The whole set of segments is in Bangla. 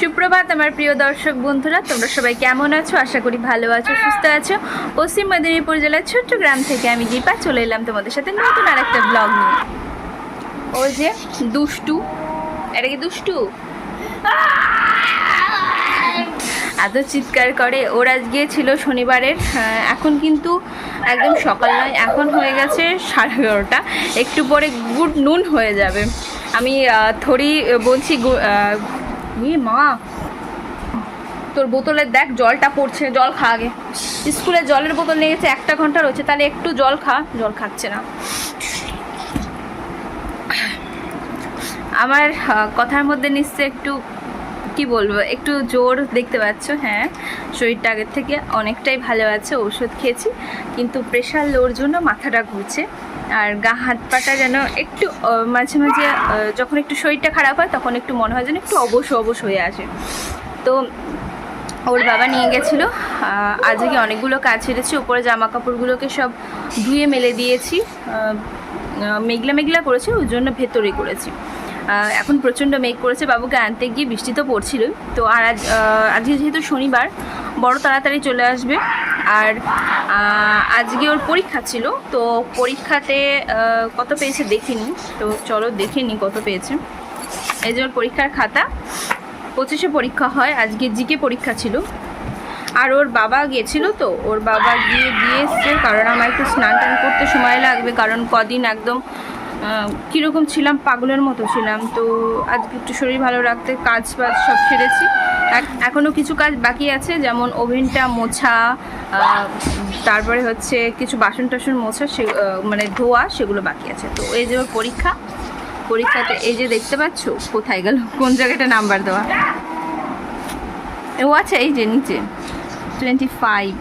সুপ্রভাত, আমার প্রিয় দর্শক বন্ধুরা, তোমরা সবাই কেমন আছো? আশা করি ভালো আছো, সুস্থ আছো। পশ্চিম মেদিনীপুর জেলার ছোট্ট গ্রাম থেকে আমি দীপা, চলে এলাম তোমাদের সাথে নতুন আর একটা ব্লগ নিয়ে। ও যে দুষ্টু। এটা কি দুষ্টু? এত চিৎকার করে। ওর আজকে ছিল শনিবারের এখন কিন্তু একদম সকাল নয়, এখন হয়ে গেছে সাড়ে এগারোটা। একটু পরে গুড নুন হয়ে যাবে। আমি থরি বলছি এ মা। তোর বোতলে দেখ, জলটা পড়ছে, জল খা আগে। স্কুলে জলের বোতল নিয়ে গেছে, একটা ঘণ্টা রয়েছে, তাহলে একটু জল খা, জল খাচ্ছে না। আমার কথার মধ্যে নিশ্চয় একটু, কি বলব, একটু জোর দেখতে পাচ্ছ হ্যাঁ। শরীরটা আগের থেকে অনেকটাই ভালো আছে, ওষুধ খেয়েছি, কিন্তু প্রেশার লোর জন্য মাথাটা ঘুরছে। আর গা, হাত পাটা যেন একটু মাঝে মাঝে যখন একটু শরীরটা খারাপ হয়, তখন একটু মনে হয় যেন একটু অবশ অবশ হয়ে আসে। তো ওর বাবা নিয়ে গেছিল। আজকে অনেকগুলো কাজ ছেড়েছি উপরে জামা কাপড়গুলোকে সব ধুয়ে মেলে দিয়েছি। মেঘলা মেঘলা করেছি, ওই জন্য ভেতরে করেছি। এখন প্রচণ্ড মেঘ করেছে, বাবুকে আনতে গিয়ে বৃষ্টি তো পড়ছিল তো আর আজ আজকে যেহেতু শনিবার, বড় তাড়াতাড়ি চলে আসবে। আর আজকে ওর পরীক্ষা ছিল, তো পরীক্ষাতে কত পেয়েছে দেখিনি। তো চলো দেখে নিই কত পেয়েছে। এই যে ওর পরীক্ষার খাতা, পঁচিশে পরীক্ষা হয়, আজকে জিকে পরীক্ষা ছিল। আর ওর বাবা গেছিল তো, ওর বাবা গিয়ে দিয়ে এসছে কারণ আমার একটু স্নান টান করতে সময় লাগবে, কারণ কদিন একদম কীরকম ছিলাম? পাগলের মতো ছিলাম। তো আজকে একটু শরীর ভালো রাখতে কাজ বাজ সব সেরেছি। এখনও কিছু কাজ বাকি আছে, যেমন ওভেনটা মোছা তারপরে হচ্ছে কিছু বাসন টাসন মোছা, সে মানে ধোয়া, সেগুলো বাকি আছে। তো এই যে পরীক্ষা, পরীক্ষাতে এই যে দেখতে পাচ্ছ, কোথায় গেল, কোন জায়গাটা নাম্বার দেওয়া? ও আছে এই যে নিচে টোয়েন্টি ফাইভ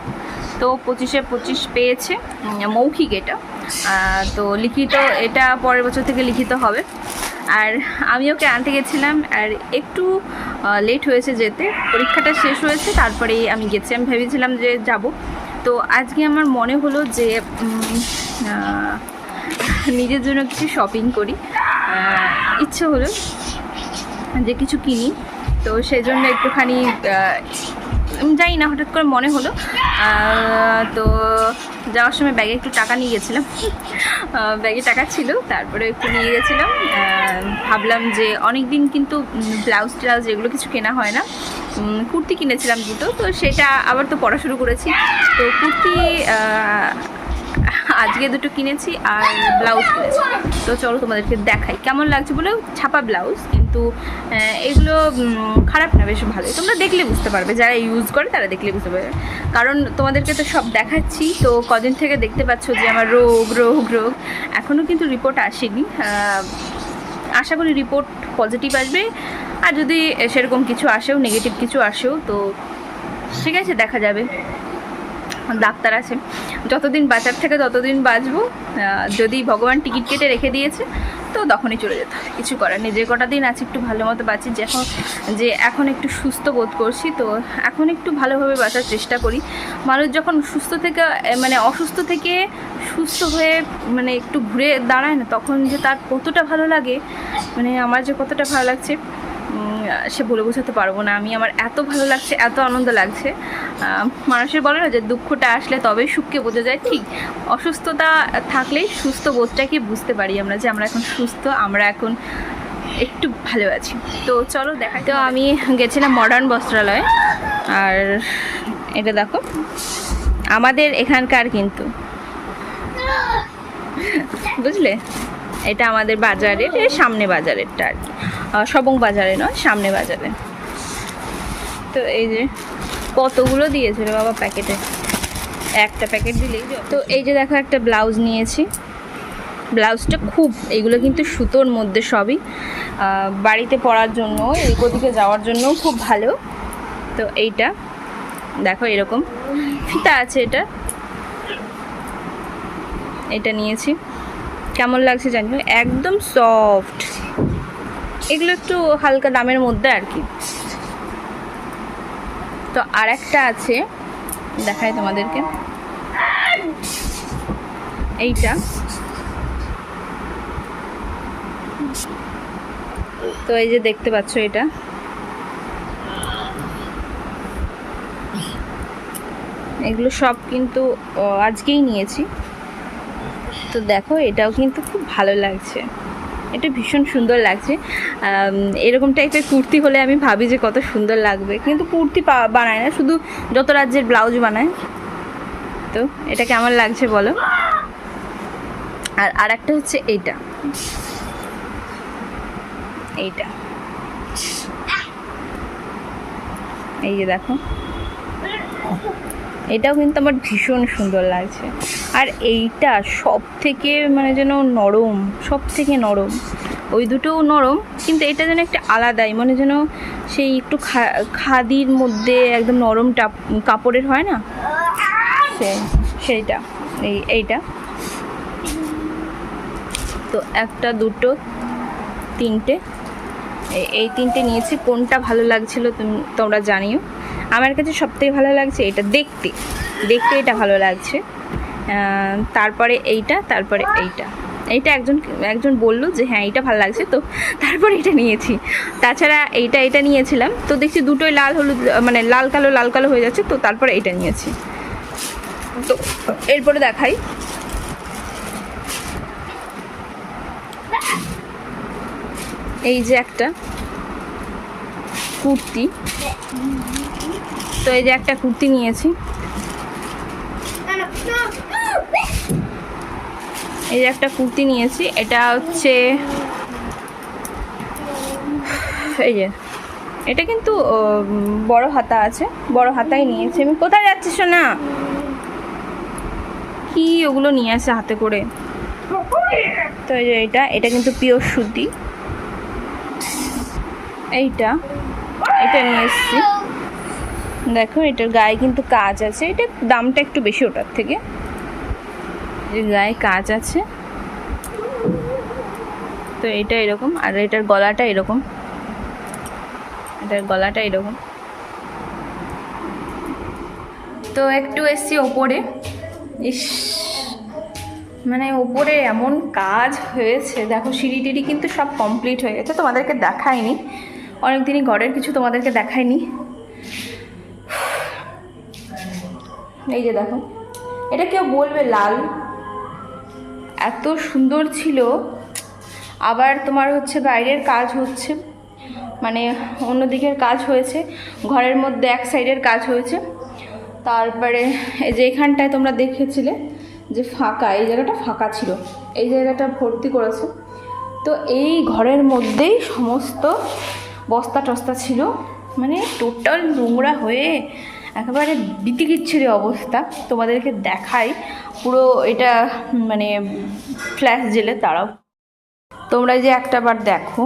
তো পঁচিশে পঁচিশ পেয়েছে মৌখিক এটা। তো লিখিত, এটা পরের বছর থেকে লিখিত হবে। আর আমি ওকে আনতে গেছিলাম, আর একটু লেট হয়েছে যেতে। পরীক্ষাটা শেষ হয়েছে, তারপরেই আমি গেছি। আমি ভেবেছিলাম যে যাব। তো আজকে আমার মনে হলো যে নিজের জন্য কিছু শপিং করি। ইচ্ছে হলো যে কিছু কিনি। তো সেই জন্য একটুখানি জানি না, হঠাৎ করে মনে হলো। তো যাওয়ার সময় ব্যাগে একটু টাকা নিয়ে গেছিলাম। ব্যাগে টাকা ছিল, তারপরে একটু নিয়ে গেছিলাম। ভাবলাম যে অনেক দিন কিন্তু ব্লাউজ ট্লাউজ এগুলো কিছু কেনা হয় না। কুর্তি কিনেছিলাম দুটো, তো সেটা আবার তো পড়া শুরু করেছি। তো কুর্তি আজকে দুটো কিনেছি আর ব্লাউজ কিনেছি। তো চলো তোমাদেরকে দেখাই। কেমন লাগছে বলে? ছাপা ব্লাউজ, কিন্তু এগুলো খারাপ না, বেশ ভালোই। তোমরা দেখলে বুঝতে পারবে, যারা ইউজ করে তারা দেখলে বুঝতে পারবে। কারণ তোমাদেরকে তো সব দেখাচ্ছি, তো কদিন থেকে দেখতে পাচ্ছ যে আমার রোগ রোগ রোগ। এখনও কিন্তু রিপোর্ট আসেনি। আশা করি রিপোর্ট পজিটিভ আসবে। আর যদি সেরকম কিছু আসেও নেগেটিভ কিছু আসেও, তো ঠিক আছে, দেখা যাবে। ডাক্তার আছে। যতদিন বাঁচার থেকে ততদিন বাঁচবো যদি ভগবান টিকিট কেটে রেখে দিয়েছে, তো তখনই চলে যেত কিছু করার নেই। যে কটা দিন আছে একটু ভালো মতো বাঁচি। যে এখন যে এখন একটু সুস্থ বোধ করছি, তো এখন একটু ভালোভাবে বাঁচার চেষ্টা করি। মানুষ যখন সুস্থ থেকে মানে অসুস্থ থেকে সুস্থ হয়ে মানে একটু ঘুরে দাঁড়ায় না, তখন যে তার কতটা ভালো লাগে মানে আমার যে কতটা ভালো লাগছে। সে বলে বোঝাতে পারব না। আমি আমার এত ভালো লাগছে এত আনন্দ লাগছে। মানুষের বলে না যে দুঃখটা আসলে তবেই সুখকে বোঝা যায়। ঠিক অসুস্থতা থাকলেই সুস্থ বোধটাকে বুঝতে পারি আমরা যে আমরা এখন সুস্থ আমরা এখন একটু ভালো আছি। তো চলো দেখা তো আমি গেছিলাম মডার্ন বস্ত্রালয়। আর এটা দেখো আমাদের এখানকার কিন্তু। বুঝলে? এটা আমাদের বাজারের সামনে বাজারেরটা আর কি। সবং বাজারে নয়, সামনে বাজারে। তো এই যে কতগুলো দিয়েছিল বাবা প্যাকেটে? একটা প্যাকেট দিলেই তো এই যে দেখো একটা ব্লাউজ নিয়েছি। ব্লাউজটা খুব, এগুলো কিন্তু সুতোর মধ্যে সবই। বাড়িতে পরার জন্য, এদিক ওদিকে যাওয়ার জন্যও খুব ভালো। তো এইটা, দেখো এরকম। ফিতা আছে এটা। এটা নিয়েছি। কেমন লাগছে জানি। একদম সফট এগুলো একটু হালকা দামের মধ্যে আর কি। তো আর একটা আছে, দেখাই তোমাদেরকে। এইটা। তো এই যে দেখতে পাচ্ছ এটা। এগুলো সব কিন্তু আজকেই নিয়েছি। তো দেখো, এটাও কিন্তু খুব ভালো লাগছে। এটা ভীষণ সুন্দর লাগছে। এরকম টাইপের কুর্তি হলে আমি ভাবি যে কত সুন্দর লাগবে। কিন্তু কুর্তি বানায় না, শুধু যত রাজ্যের ব্লাউজ বানায়। তো এটা কেমন লাগছে বলো? আর আর একটা হচ্ছে এইটা। এইটা। এই যে দেখো। এটাও কিন্তু আমার ভীষণ সুন্দর লাগছে। আর এইটা সব থেকে মানে যেন নরম সব থেকে নরম। ওই দুটোও নরম, কিন্তু এটা যেন একটা আলাদাই মানে যেন সেই একটু খাদির মধ্যে একদম নরম টাপ, কাপড়ের হয় না? সেই, সেইটা, এই, এইটা। তো একটা, দুটো, তিনটে। এই- তিনটে নিয়েছি, কোনটা ভালো লাগছিল তুমি, তোমরা জানিও। আমার কাছে সবথেকে ভালো লাগছে এটা দেখতে। দেখতে এটা ভালো লাগছে। তারপরে এইটা তারপরে এইটা। এইটা একজন একজন বলল যে হ্যাঁ এইটা ভালো লাগছে। তো তারপরে এটা নিয়েছি। তাছাড়া এইটা, এটা নিয়েছিলাম। তো দেখছি দুটোই লাল হলুদ মানে লাল কালো লাল কালো হয়ে যাচ্ছে। তো তারপরে এইটা নিয়েছি। তো এরপরে দেখাই। এই যে একটা কুর্তি। তো এই যে একটা কুর্তি নিয়েছি। এই যে একটা কুর্তি নিয়েছি, এটা হচ্ছে এই যে, এটা কিন্তু বড় হাতা আছে, বড় হাতাই নিয়েছি। আমি কোথায় যাচ্ছিস না কি ওগুলো নিয়ে আসে হাতে করে? তো এই যে এটা এটা কিন্তু পিওর সুতি। এইটা, এটা নিয়ে এসেছি। দেখো, এটার গায়ে কিন্তু কাজ আছে। এটা দামটা একটু বেশি ওটার থেকে। এর গায়ে কাজ আছে। তো এটা এরকম, আর এটার গলাটা এরকম। এটার গলাটা এরকম। তো একটু এসছি ওপরে। ইস মানে ওপরে এমন কাজ হয়েছে। দেখো, সিঁড়ি টিড়ি কিন্তু সব কমপ্লিট হয়ে গেছে। তোমাদেরকে দেখায়নি অনেক দিনই ঘরের কিছু তোমাদেরকে দেখায়নি এই যে দেখো, এটা কেউ বলবে লাল। এত সুন্দর ছিল। আবার তোমার হচ্ছে বাইরের কাজ হচ্ছে। মানে অন্য দিকের কাজ হয়েছে। ঘরের মধ্যে এক সাইডের কাজ হয়েছে। তারপরে এই যে এখানটায় তোমরা দেখেছিলে যে ফাঁকা, এই জায়গাটা ফাঁকা ছিল। এই জায়গাটা ভর্তি করেছে। তো এই ঘরের মধ্যেই সমস্ত বস্তা টস্তা ছিল। মানে টোটাল নোংরা হয়ে একেবারে বিতিকিচ্ছিরি অবস্থা। তোমাদেরকে দেখাই পুরো এটা মানে ফ্ল্যাশ জেলে তারাও তোমরা যে একটা বার দেখো।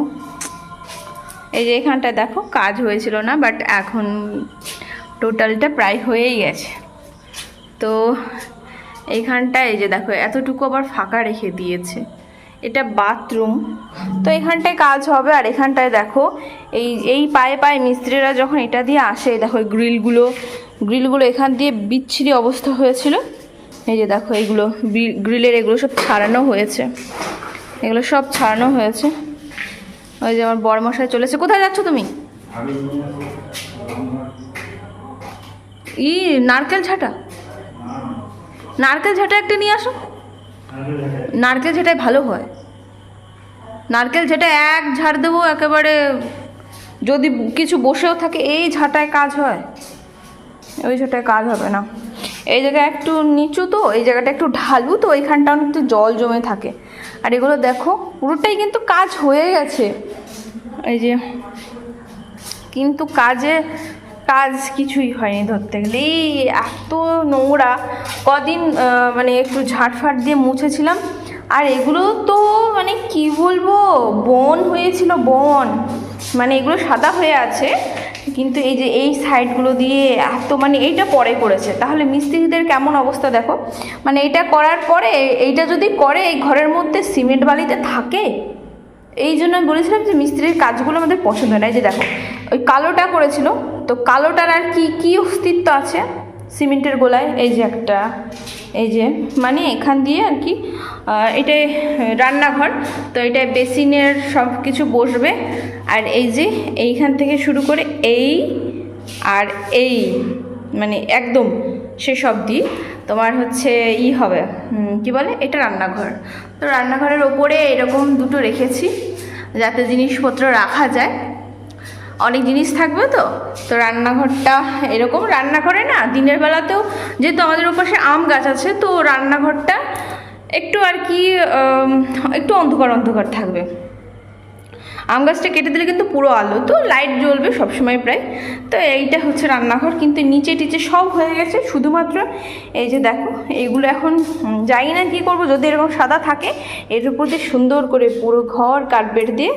এই যে এখানটায় দেখো, কাজ হয়েছিল না বাট এখন টোটালটা প্রায় হয়েই গেছে। তো, এইখানটায় এই যে দেখো, এতটুকু আবার ফাঁকা রেখে দিয়েছে। এটা বাথরুম তো এখানটায় কাজ হবে আর এখানটায় দেখো এই এই পায়ে পায়ে মিস্ত্রিরা যখন এটা দিয়ে আসে দেখো এই গ্রিলগুলো গ্রিলগুলো এখান দিয়ে বিচ্ছিরি অবস্থা হয়েছিল। এই যে দেখো এইগুলো গ্রিলের এগুলো সব ছাড়ানো হয়েছে। এগুলো সব ছাড়ানো হয়েছে। ওই যে আমার বড়মশাই চলেছে। কোথায় যাচ্ছ তুমি? ই নারকেল ঝাঁটা? নারকেল ঝাঁটা একটা নিয়ে আসো। নারকেল ঝাঁটায় ভালো হয়। নারকেল ঝাঁটা এক ঝাড় দেবো, একেবারে যদি কিছু বসেও থাকে, এই ঝাঁটায় কাজ হয়। ওই ঝাঁটায় কাজ হবে না। এই জায়গায় একটু নিচু তো, এই জায়গাটা একটু ঢালু তো ওইখানটা অনেক একটু জল জমে থাকে। আর এগুলো দেখো, পুরোটাই কিন্তু কাজ হয়ে গেছে। এই যে, কিন্তু কাজে কাজ কিছুই হয়নি ধরতে গেলে। এই এত নোংরা, কদিন মানে একটু ঝাড়ফাট দিয়ে মুছেছিলাম। আর এগুলো তো মানে কি বলব, বন হয়েছিল, বন। মানে এগুলো সাদা হয়ে আছে, কিন্তু এই যে এই সাইডগুলো দিয়ে এত মানে এইটা পরে করেছে। তাহলে মিস্ত্রিদের কেমন অবস্থা দেখো। মানে এটা করার পরে, এইটা যদি করে, এই ঘরের মধ্যে সিমেন্ট বালিতে থাকে? এই জন্য আমি বলেছিলাম যে মিস্ত্রির কাজগুলো আমাদের পছন্দ না। এই যে দেখো, ওই কালোটা করেছিল তো কালোটার আর কি কি অস্তিত্ব আছে? সিমেন্টের গোলায়, এই যে একটা, এই যে মানে এখান দিয়ে আর কি এটাই রান্নাঘর, তো এটা বেসিনের সব কিছু বসবে, আর এই যে এইখান থেকে শুরু করে এই আর এই মানে একদম শেষ অবধি তোমার হচ্ছে ই হবে কি বলে? এটা রান্নাঘর। তো রান্নাঘরের ওপরে এরকম দুটো রেখেছি, যাতে জিনিসপত্র রাখা যায়। অনেক জিনিস থাকবে তো? তো রান্নাঘরটা এরকম রান্নাঘরে না, দিনের বেলাতেও যেহেতু আমাদের ওপাশে আম গাছ আছে, তো রান্নাঘরটা একটু আর কি একটু অন্ধকার অন্ধকার থাকবে। আম গাছটা কেটে দিলে কিন্তু পুরো আলো, তো লাইট জ্বলবে সবসময় প্রায়। তো এইটা হচ্ছে রান্নাঘর, কিন্তু নিচে টিচে সব হয়ে গেছে, শুধুমাত্র এই যে দেখো, এগুলো এখন জানি না কী করব, যদি এরকম সাদা থাকে, এর উপর দিয়ে সুন্দর করে পুরো ঘর কার্পেট দিয়ে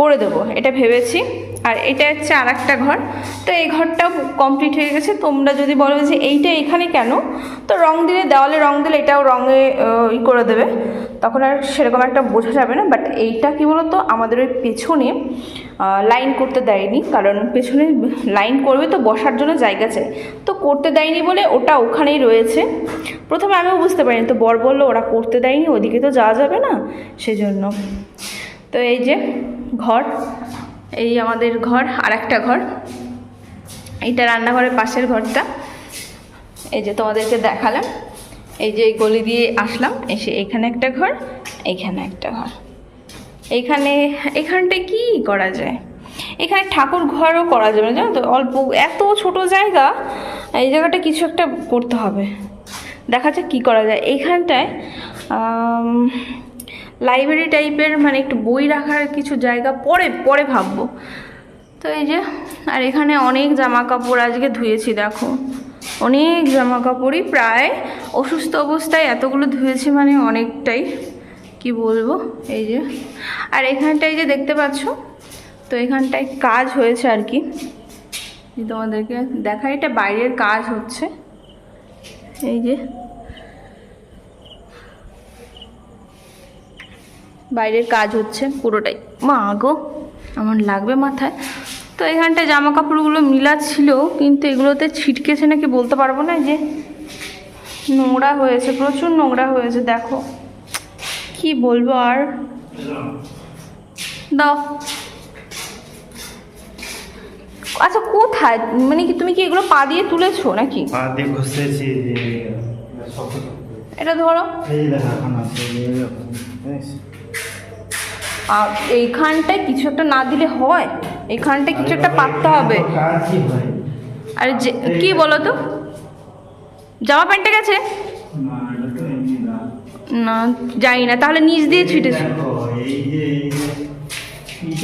করে দেবো, এটা ভেবেছি। আর এটা হচ্ছে আর একটা ঘর। তো এই ঘরটাও কমপ্লিট হয়ে গেছে। তোমরা যদি বলো যে এইটা এখানে কেন, তো রং দিলে, দেওয়ালে রং দিলে এটাও রঙে ই করে দেবে। তখন আর সেরকম একটা বোঝা যাবে না। বাট এইটা কি বলতো? আমাদের ওই পেছনে লাইন করতে দেয়নি। কারণ পেছনে লাইন করবে তো, বসার জন্য জায়গা চাই। তো করতে দেয়নি বলে ওটা ওখানেই রয়েছে। প্রথমে আমিও বুঝতে পারিনি। তো বর বলল, ওরা করতে দেয়নি, ওদিকে তো যাওয়া যাবে না। সেজন্য। তো এই যে ঘর, এই আমাদের ঘর আর একটা ঘর। এইটা রান্নাঘরের পাশের ঘরটা। এই যে তোমাদেরকে দেখালাম। এই যে গলি দিয়ে আসলাম, এসে এখানে একটা ঘর এইখানে একটা ঘর। এইখানে এখানটায় কি করা যায়? এখানে ঠাকুর ঘরও করা যাবে, জানো তো? অল্প, এত ছোট জায়গা, এই জায়গাটা কিছু একটা করতে হবে। দেখা যাক কী করা যায়। এইখানটায় লাইব্রেরি টাইপের মানে একটু বই রাখার কিছু জায়গা পরে পরে ভাববো। তো এই যে, আর এখানে অনেক জামা কাপড় আজকে ধুয়েছি, দেখো। অনেক জামা কাপড়ই প্রায় অসুস্থ অবস্থায় এতগুলো ধুয়েছি মানে অনেকটাই, কি বলব? এই যে, আর এখানটায় যে দেখতে পাচ্ছ, তো এখানটায় কাজ হয়েছে আর কি। তোমাদেরকে দেখা এটা বাইরের কাজ হচ্ছে। এই যে বাইরের কাজ হচ্ছে পুরোটাই মা গো আমার লাগবে মাথায় তো এখানটায় জামা কাপড়গুলো মিলা ছিল কিন্তু এগুলোতে ছিটকেছে নাকি বলতে পারব না যে নোংরা হয়েছে প্রচুর নোংরা হয়েছে দেখো কি বলব আর দাও আচ্ছা কোথায় মানে কি তুমি কি এগুলো পা দিয়ে তুলেছো নাকি পা দিয়ে ঘষেছি এটা ধরো এই দেখা এখন আছে এরকম, জানিস? আর এইখানটায় কিছু একটা না দিলে হয় এইখানটায় কিছু একটা পাততে হবে। আর যে কি বলো তো জামা প্যান্টটা গেছে? না, এমনি না। না জানি না তাহলে নিচ দিয়ে ছিটেছে।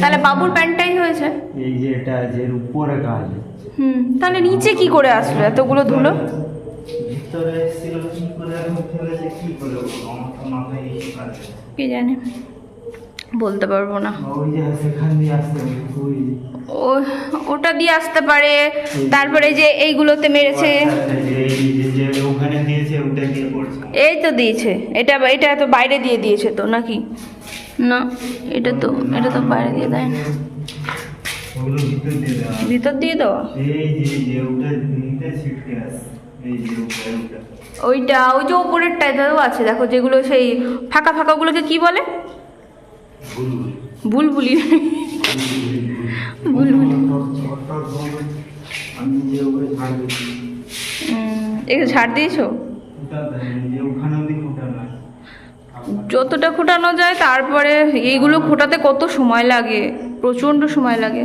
তাহলে বাবুর প্যান্টটাই হয়েছে। এই যে এটা যে উপরে কাজ হুম তাহলে নিচে কি করে আসলো এতগুলো ধুলো কি জানি। বলতে পারব না। ওটা দিয়ে আসতে পারে। তারপরে যে এইগুলোতে মেরেছে। এই তো দিয়েছে। এটা এটা তো বাইরে দিয়ে দিয়েছে তো নাকি? না, এটা তো এটা তো বাইরে দিয়ে দেয় না। ভিতর দিয়ে দেওয়া? ওইটা, ওই যে উপরেরটাতেও আছে। দেখো, যেগুলো সেই ফাঁকা ফাঁকাগুলোকে কি বলে? বুলবুলি। বুলবুলি। আমি ঝাড় দিয়েছ। যতটা খোটানো যায় তারপরে এইগুলো খোটাতে কত সময় লাগে? প্রচণ্ড সময় লাগে।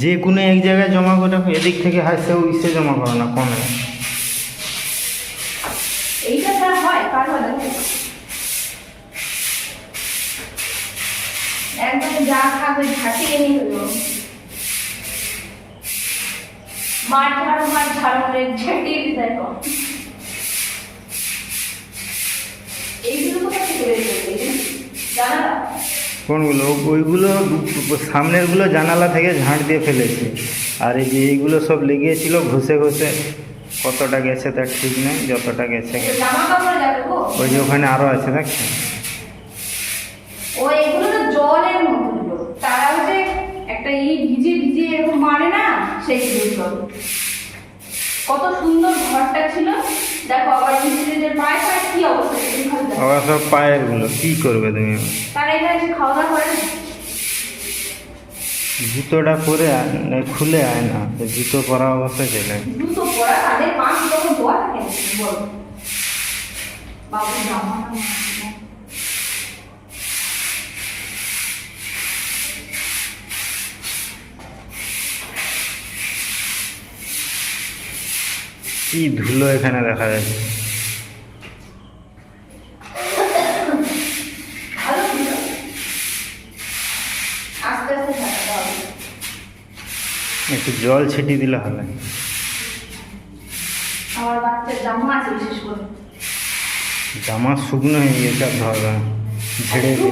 যে কোনো এক জায়গায় জমা করে এদিক থেকে হাসছে ওইসে জমা করো না কমে এইটা ছাড়া হয় কার হয় দেখো একদম যা খাবে নিয়ে হলো। মার ঝাড়ু মার ঝাড়ু ঝাঁটিয়ে দেখো এইগুলো কোথা থেকে বের করবে এই যে জানালা? কোনগুলো? ওইগুলো সামনেরগুলো জানালা থেকে ঝাঁট দিয়ে ফেলেছে। আর এই যে এইগুলো সব লেগিয়েছিল ঘষে ঘষে কতটা গেছে তার ঠিক নেই যতটা গেছে ওই যে ওখানে আরও আছে দেখছেন ও এগুলো তো জলের মতো হলো তারা যে ভিজে ভিজে এরকম মারে না সেইগুলো সব কত সুন্দর ঘরটা ছিল। দেখো আবার মিস্ত্রিদের পায়ে পায়ে কি অবস্থা আবার সব পায়েরগুলো কী করবে তুমি? তারা এখানে এসে খাওয়া দাওয়া করে। জুতোটা পরে খুলে আয় না তো জুতো পরা অবস্থায় চলে। দুটো পড়া তাদের পাঁচ তখন ধোয়া থাকে? বলো। বাবু জামা। কি ধুলো এখানে দেখা যাচ্ছে? একটু জল ছিটিয়ে দিলে হবে। আমার বাচ্চার জামা আছে বিশেষ করে। জামা শুকনো হয়ে গেছে আর ধরবে না। ঝেড়ে দিলে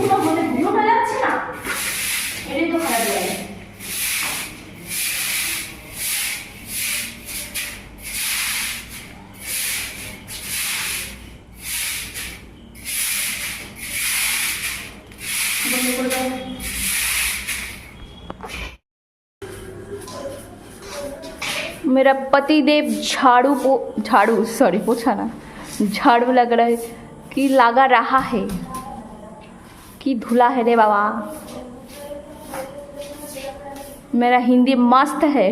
मेरा पति देव झाड़ू पो झाड़ू सॉरी पोछा ना झाड़ू लग रहा है कि लगा रहा है कि धुला है रे बाबा। मेरा हिंदी मस्त है।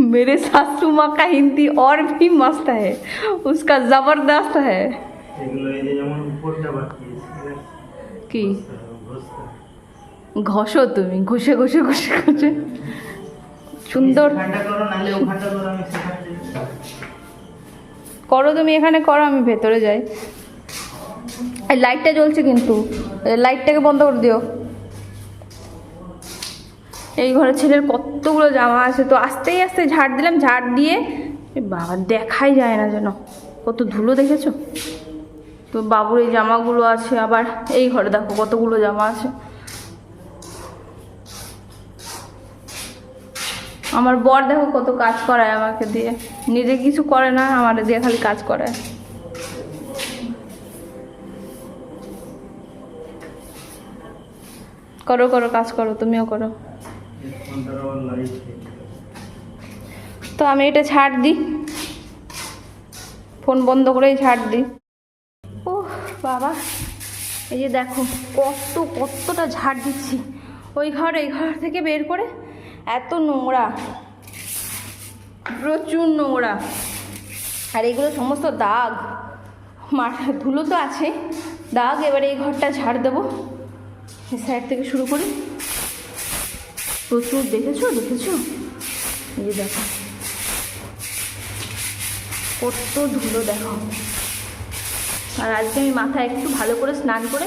मेरे सासू माँ का हिंदी और भी मस्त है। उसका ज़बरदस्त है। की? ঘষো তুমি ঘষে ঘষে ঘষে ঘষে। সুন্দর। করো তুমি এখানে করো আমি ভেতরে যাই। এই লাইটটা জ্বলছে কিন্তু। লাইটটাকে বন্ধ করে দিও। এই ঘরে ছেলের কতগুলো জামা আছে তো আস্তেই আস্তে ঝাড় দিলাম ঝাড় দিয়ে বাবা দেখাই যায় না যেন। কত ধুলো দেখেছ? তো বাবুর এই জামাগুলো আছে আবার এই ঘরে দেখো কতগুলো জামা আছে। আমার বর দেখো কত কাজ করায় আমাকে দিয়ে। নিজে কিছু করে না, আমার দিয়ে খালি কাজ করায়। করো করো, কাজ করো, তুমিও করো। তো আমি এটা ছাড় দিই। ফোন বন্ধ করেই ছাড় দিই। ও বাবা, এই যে দেখো, কত, কতটা ঝাড় দিচ্ছি। ওই ঘর, এই ঘর থেকে বের করে এত নোংরা। প্রচুর নোংরা। আর এগুলো সমস্ত দাগ। মাথা ধুলো তো আছে। দাগ, এবারে এই ঘরটা ঝাড় দেবো। সাইড থেকে শুরু করি। প্রচুর দেখেছ? দেখেছ? এই যে দেখো। কত ধুলো দেখো। আর আজকে আমি মাথায় একটু ভালো করে স্নান করে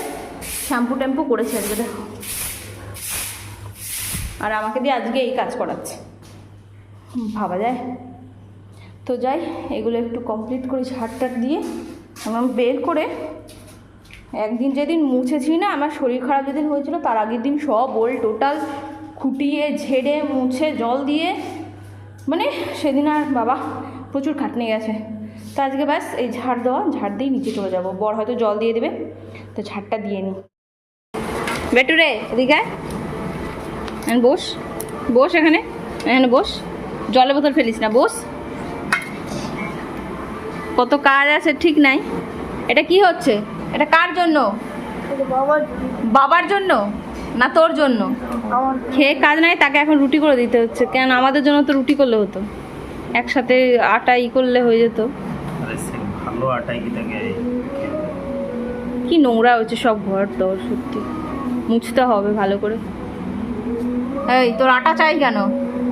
শ্যাম্পু ট্যাম্পু করেছি আজকে, দেখো। আর আমাকে দিয়ে আজকে এই কাজ করাচ্ছে। ভাবা যায়। তো যাই, এগুলো একটু কমপ্লিট করি ঝাড়টাট দিয়ে। আমার বের করে একদিন যেদিন মুছেছি না, আমার শরীর খারাপ যেদিন হয়েছিল, তার আগের দিন সব ওল টোটাল খুঁটিয়ে, ঝেড়ে, মুছে, জল দিয়ে মানে সেদিন আর বাবা প্রচুর খাটনি গেছে। তো আজকে ব্যাস এই ঝাড় দেওয়া, ঝাড় দিয়ে নিচে চলে যাব। বর হয়তো জল দিয়ে দেবে, তো ঝাড়টা দিয়ে নিই বেটুরে, এদিকে। এখানে বস। বস এখানে। এখানে বস। জলের বোতল ফেলিস না বস। কত কাজ আছে ঠিক নাই। এটা কি হচ্ছে? এটা কার জন্য? বাবার জন্য? না তোর জন্য? খেয়ে কাজ নাই তাকে এখন রুটি করে দিতে হচ্ছে। কেন? আমাদের জন্য তো রুটি করলে হতো। একসাথে আটা ই করলে হয়ে যেত। আরে ভালো আটাই কি কি নোংরা হচ্ছে সব ঘর তোর সত্যি। মুছতে হবে ভালো করে। এই, তোর আটা চাই কেন?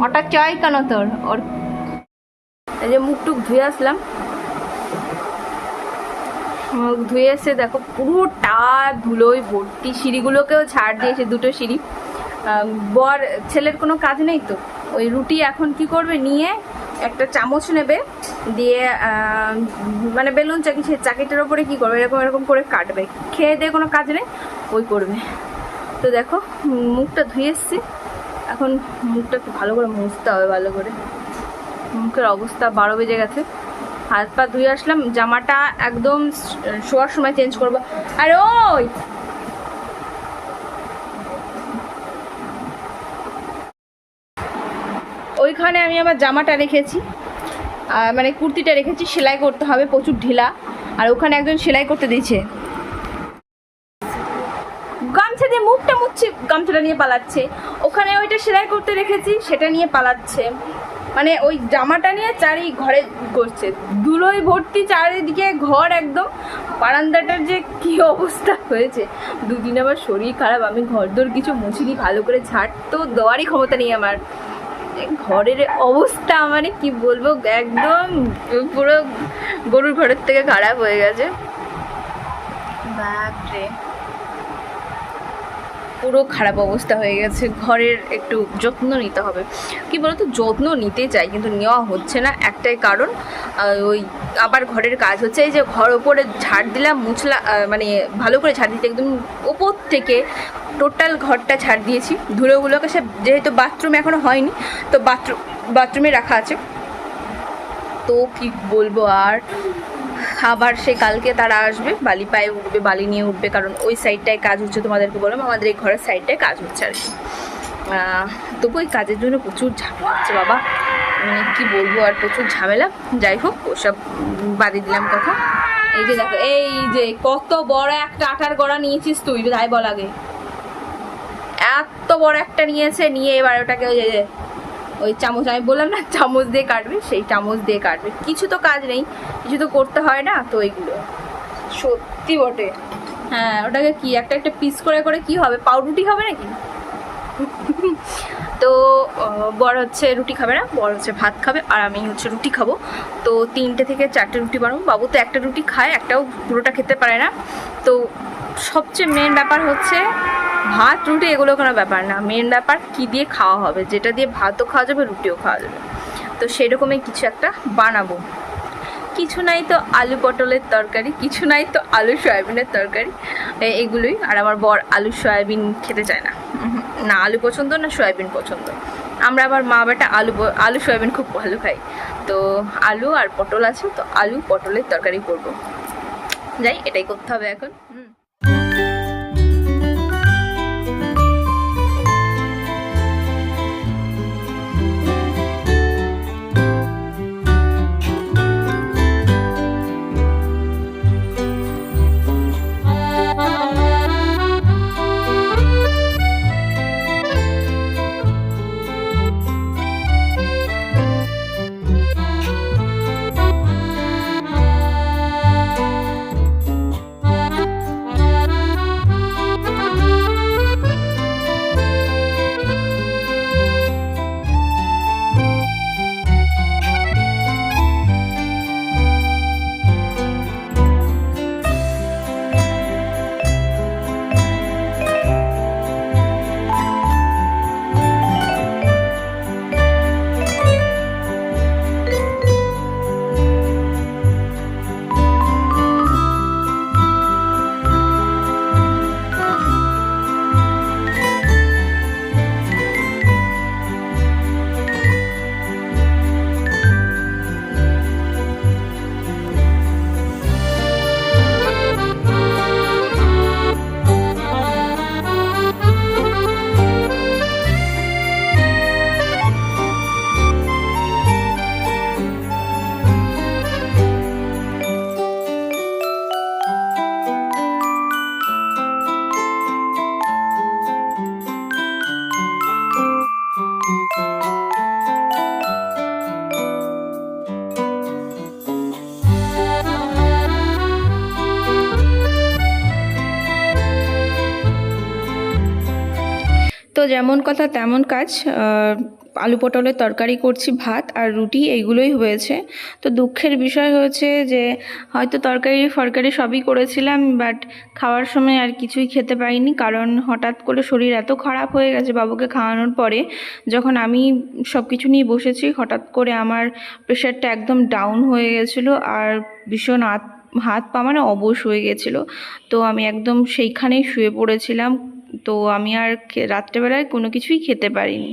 আটা চাই কেন তোর? ওর এই যে মুখ টুক ধুয়ে আসলাম। মুখ ধুয়ে এসে দেখো পুরোটা ধুলোয় ভর্তি সিঁড়িগুলোকেও ছাড় দিয়েছে দুটো সিঁড়ি। বর, ছেলের কোনো কাজ নেই তো? ওই রুটি এখন কি করবে? নিয়ে একটা চামচ নেবে, দিয়ে মানে বেলুন চাকি সে চাকিটার ওপরে কী করবে? এরকম এরকম করে কাটবে। খেয়ে দিয়ে কোনো কাজ নেই, ওই করবে। তো দেখো, মুখটা ধুয়ে এসছি। এখন মুখটা একটু ভালো করে মুছতে হবে ভালো করে। মুখের অবস্থা বারো বেজে গেছে। হাত পা ধুয়ে আসলাম, জামাটা একদম শোয়ার সময় চেঞ্জ করব। আর ওই! ওইখানে আমি আমার জামাটা রেখেছি মানে কুর্তিটা রেখেছি, সেলাই করতে হবে প্রচুর ঢিলা। আর ওখানে একজন সেলাই করতে দিয়েছে। গামছা দিয়ে মুখটা মুচ্ছে, গামছাটা নিয়ে পালাচ্ছে। ওখানে ওইটা সেলাই করতে রেখেছি, সেটা নিয়ে পালাচ্ছে। মানে ওই জামাটা নিয়ে চারি ঘরে করছে। ধুলোই ভর্তি চারিদিকে ঘর একদম। বারান্দাটার যে কি অবস্থা হয়েছে। দুদিন আবার শরীর খারাপ, আমি ঘর দোর কিছু মুছিনি, ভালো করে ঝাড় তো দেওয়ারই ক্ষমতা নেই আমার। ঘরের অবস্থা মানে কি বলব, একদম পুরো গরুর ঘরের থেকে খারাপ হয়ে গেছে। বাপরে। পুরো খারাপ অবস্থা হয়ে গেছে, ঘরের একটু যত্ন নিতে হবে। কি বলতো, যত্ন নিতে চাই, কিন্তু নেওয়া হচ্ছে না। একটাই কারণ ওই আবার ঘরের কাজ হচ্ছে, এই যে ঘর ওপরে ঝাড় দিলাম, মুছলা মানে ভালো করে ঝাড় দিতে একদম ওপর থেকে টোটাল ঘরটা ছাড় দিয়েছি। ধুলোগুলোকে সে যেহেতু বাথরুম এখনও হয়নি, তো বাথরুম বাথরুমে রাখা আছে। তো কি বলব আর? আবার সে কালকে তারা আসবে, বালি পায়ে উঠবে, বালি নিয়ে উঠবে, কারণ ওই সাইডটায় কাজ হচ্ছে তোমাদেরকে বললাম, আমাদের এই ঘরের সাইডটায় কাজ হচ্ছে আর কি। তবু ওই কাজের জন্য প্রচুর ঝামেলা হচ্ছে বাবা। মানে কি বলব আর প্রচুর ঝামেলা। যাই হোক, ওসব বাদে দিলাম কথা। এই যে দেখো, এই যে কত বড় একটা আটার গড়া নিয়েছিস তুই, তাই বল আগে। এত বড় একটা নিয়েছে, নিয়ে এবার ওটাকে ওই যে ওই চামচ আমি বললাম না চামচ দিয়ে কাটবে সেই চামচ দিয়ে কাটবে। কিছু তো কাজ নেই কিছু তো করতে হয় না তো এইগুলো। সত্যি বটে। হ্যাঁ ওটাকে কি একটা একটা পিস করে করে কি হবে? পাউরুটি হবে নাকি? তো বড় হচ্ছে রুটি খাবে না বর হচ্ছে ভাত খাবে আর আমি হচ্ছে রুটি খাব। তো তিনটে থেকে চারটে রুটি বানাবো। বাবু তো একটা রুটি খায় একটাও পুরোটা খেতে পারে না। তো সবচেয়ে মেন ব্যাপার হচ্ছে ভাত, রুটি, এগুলো কোনো ব্যাপার না। মেন ব্যাপার কি দিয়ে খাওয়া হবে? যেটা দিয়ে ভাতও খাওয়া যাবে, রুটিও খাওয়া যাবে। তো সেরকমই কিছু একটা বানাবো। কিছু নাই তো আলু পটলের তরকারি, কিছু নাই তো আলু সয়াবিনের তরকারি। এগুলোই। আর আমার বর আলু সয়াবিন খেতে চায় না। না আলু পছন্দ, না সয়াবিন পছন্দ। আমরা আবার মা বেটা আলু আলু সয়াবিন খুব ভালো খাই। তো আলু আর পটল আছে, তো আলু পটলের তরকারি করব। যাই, এটাই করতে হবে এখন। তো যেমন কথা তেমন কাজ। আলু পটলের তরকারি করছি, ভাত আর রুটি, এইগুলোই হয়েছে। তো দুঃখের বিষয় হয়েছে যে, হয়তো তরকারি, ফরকারি সবই করেছিলাম বাট খাওয়ার সময় আর কিছুই খেতে পাইনি, কারণ হঠাৎ করে শরীর এত খারাপ হয়ে গেছে বাবুকে খাওয়ানোর পরে, যখন আমি সব কিছু নিয়ে বসেছি, হঠাৎ করে আমার প্রেশারটা একদম ডাউন হয়ে গেছিল আর ভীষণ হাত হাত পা মানে অবশ হয়ে গেছিল। তো আমি একদম সেইখানেই শুয়ে পড়েছিলাম তো আমি আর রাত্রেবেলায় কোনো কিছুই খেতে পারিনি।